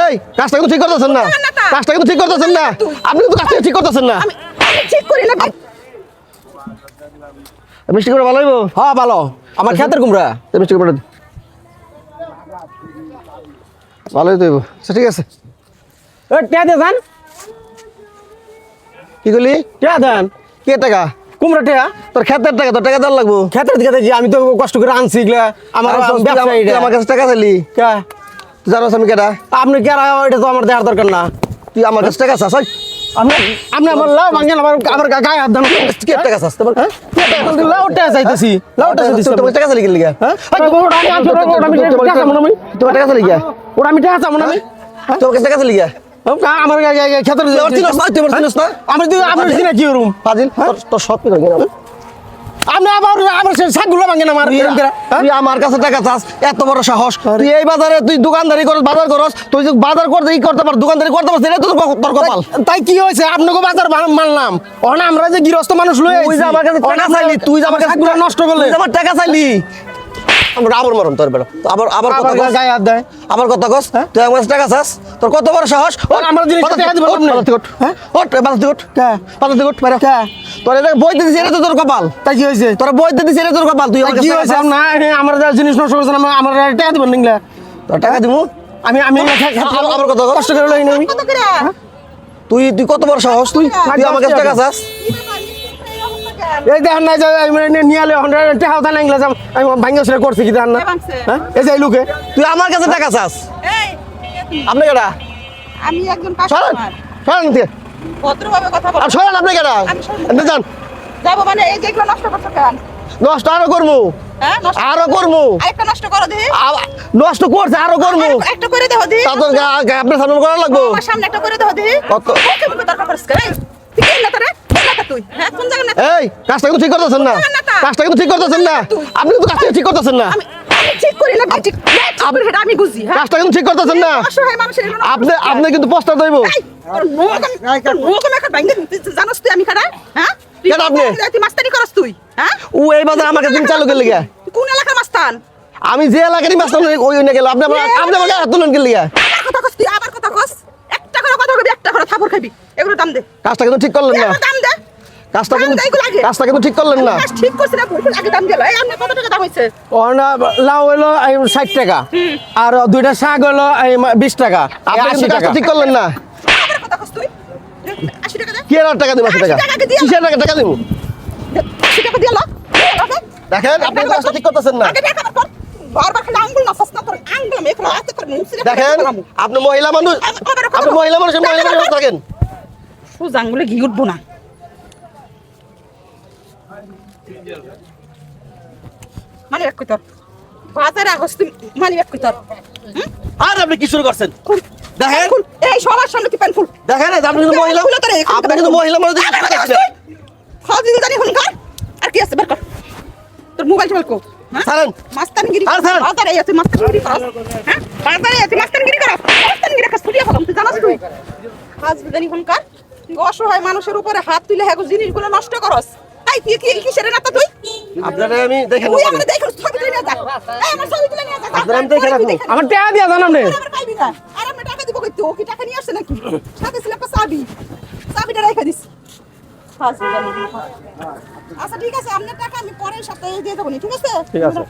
এই কাজটা কিন্তু ঠিক করতেছেন না। কাজটা কিন্তু ঠিক করতেছেন না। আপনি কিন্তু কাজটা ঠিক করতেছেন না। ঠিক করি না মিষ্টি করে ভালো হইব? হ্যাঁ ভালো। আমার খেতের কুমড়া। মিষ্টি করে ভালোই তো আচ্ছা ঠিক আছে। এ টিয়া দিয়ে যান কি করলি? টিয়া দেন। কে টাকা? কুমড়া টিয়া। তোর খেতের টাকা তোর টাকা দেওয়ার লাগবো। খেতের দিকে দেখি আমি তো কষ্ট করে আনছি আমার আমার- আমার কাছে টাকা চাইলি? কে? তুই জানোস আমি কেটা আপনি কি আর এটা তো আমার দেওয়ার দরকার না তুই আমার কাছে টাকা চাস ওই। আপনি আপনি আমার লাউ ভাঙেন আমার আমার গা- গায়ে হাত দেন কে টাকা চাস তোমার হ্যাঁ লাউটা চাইতেছি লাউটা চাইতেছি তোমার টাকা চাইলি গেলি হ্যাঁ ওটা আমি আনছি, ওটা- ওটা আমি টাকা চাবো না আমি। তোমার টাকা চাইলি গিয়া ওটা আমি টাকা চাবো না আমি তোমার কাছে টাকা চাইলি গিয়া আমার গায়ে- গায়ে- গায়ে খেতের তুই আমার চিনস না তুই আমার চিনস না আমি তুই আপনার চিনা কি রুম ফাজিল তোর তোর সব কিছু জানি আমি। আবার আবার সে শাকগুলো ভাঙেন আমার তুই- হ্যাঁ? আমার কাছে টাকা চাস এত বড় সাহস। তুই এই বাজারে তুই দোকানদারি করস বাজার করস তুই বাজার করতে ই করতে পার দোকানদারি করতে পারছিস এটা তো তোর কপাল। তাই কি হয়েছে? আপনাকে বাজার মানলাম। ওখানে আমরা যে গৃহস্থ মানুষ লয়ে তুই যে আমার কাছে টাকা চাইলি তুই যে আমার কাছে নষ্ট করলে। আমার টাকা চাইলি। আমার আবার মরম তোর আবার আবার কথা কস। গায়ে হাত দেয়। আবার কথা কস। তুই আমার টাকা চাস। তোর কত বড় সাহস? আমার থেকে। হ্যাঁ? ওঠ, থেকে? থেকে? তোর এটা বই দিতেছি এটা তো তোর কপাল। তাই কি হয়েছে? তোর বই দিতেছি এটা তোর কপাল তুই কি হয়েছে। না আমার যা জিনিস নষ্ট করছেন আমার আমার টাকা দিবেন নিংলা তোর টাকা দিমু? আমি আমি আবার কথা কষ্ট করে লই আমি। তুই তুই কত বড় সাহস? তুই তুই আমার কাছে টাকা চাস? এই দেখেন না যে আমি নিয়ে আলে হন্ডা টাকা নাইলা যাম আমি ভাঙ্গা করছি কি দেখেন না? ভাঙছে? হ্যাঁ? এই যে লোকে। তুই আমার কাছে টাকা চাস? আপনি কেডা? আমি একজন কাস্টমার ভদ্রভাবে কথা বল। আর আপনি আমি যান। যাব মানে এই যে এগুলো নষ্ট করছ কেন? নষ্ট আরও করব হ্যাঁ আরও করব আরেকটা নষ্ট করো দিহি নষ্ট করছে আরও করব একটা করে তা আপনার সামনে করা লাগবো? আমার সামনে একটা করে কত? দরকার কেন ঠিক না তোরে হ্যাঁ এই কাজটা কিন্তু ঠিক করতেছেন না। তা। কাজটা কিন্তু ঠিক করতেছেন না। আপনি কিন্তু কাজটা ঠিক করতেছেন না। ঠিক করি না ঠিক আপনি এটা আমি বুঝি হ্যাঁ। কাজটা কিন্তু ঠিক করতেছেন না। অসহায় মানুষের এগুলো আপনি আপনি কিন্তু পস্তা দইব এই, তোর মুখ আমি- তোর মুখ আমি একটা ভাঙে দিই। তুই আমি খারাপ হ্যাঁ? কেন আপনি? তুই মাস্তানি করস তুই হ্যাঁ? ও এই বাজার আমাকে দিন চালু করলে গিয়া। কোন এলাকার মাস্তান? আমি যে এলাকারই মাস্টার ওই না গেল। আপনি আপনি আমাকে হাত তুলেন গেলে গিয়া। কথা কস তুই আবার কথা কস। একটা করে কথা কবি একটা করে থাপড় খাবি। এগুলো দাম দে। কাজটা কিন্তু ঠিক করলেন না। দাম দে। কাজটা কিন্তু কাজটা কিন্তু ঠিক করলেন না। ঠিক করছি না ভুল করে আগে দাম এই আপনি কত টাকা দাম হইছে লাউ এই ষাট টাকা। আর দুইটা শাক এই বিশ টাকা। এই আপনি কিন্তু কাজটা ঠিক করলেন না? কথা কস তুই। 80 টাকা দে। কি আর টাকা দিব 80 টাকা? কিসের টাকা? টাকা দিব? 80 টাকা দিয়ে লো। দেখেন আপনি কাজটা ঠিক করতেছেন না। দেখেন আপনি মহিলা মানুষ আপনি মহিলা মানুষ মহিলা মানুষ থাকেন সোজা আঙ্গুলে ঘি উঠবো না। মানে কই তোর? বাজারে আগস তুই মানে এক কই তোর? আর আপনি কি শুরু করছেন? দেখেন। এই সবার সামনে প্যান ফুল? দেখেন আপনি কিন্তু মহিলা আপনি। কিন্তু মহিলা মানুষ ফাজিল জানি হুন কর আর কি আছে? বের কর। তোর মোবাইল টোবাইল কো। হ্যাঁ। মাস্তানগিরি আর। বাজারে আছে মাস্তানগিরি হ্যাঁ? বাজারে আছে মাস্তানগিরি করস মাস্তানগিরি কাজ ফেলাম তুই জানাস তুই? ফাজিল জানি হুন কর অসহায় মানুষের উপরে হাত তুলে হ্যাঁ জিনিসগুলো নষ্ট করস। তাই তুই কি কিসের না তুই? আপনারে আমি দেখেন তুই আমার দেখো ছবি তুলে নিয়ে যা। এই আমার ছবি তুলে নিয়ে যা। আপনারা আমি দেখে রাখব। আমার টাকা দিয়া জানাম রে। আমার পাইবি না। আর আমি টাকা দিব কই তো কি টাকা নিয়ে আসছে নাকি? সাথে ছিল একটা চাবি। চাবিটা রেখে দিস। আচ্ছা ঠিক আছে আপনার টাকা আমি পরের সপ্তাহে দিয়ে দেবো নি, ঠিক আছে? ঠিক আছে।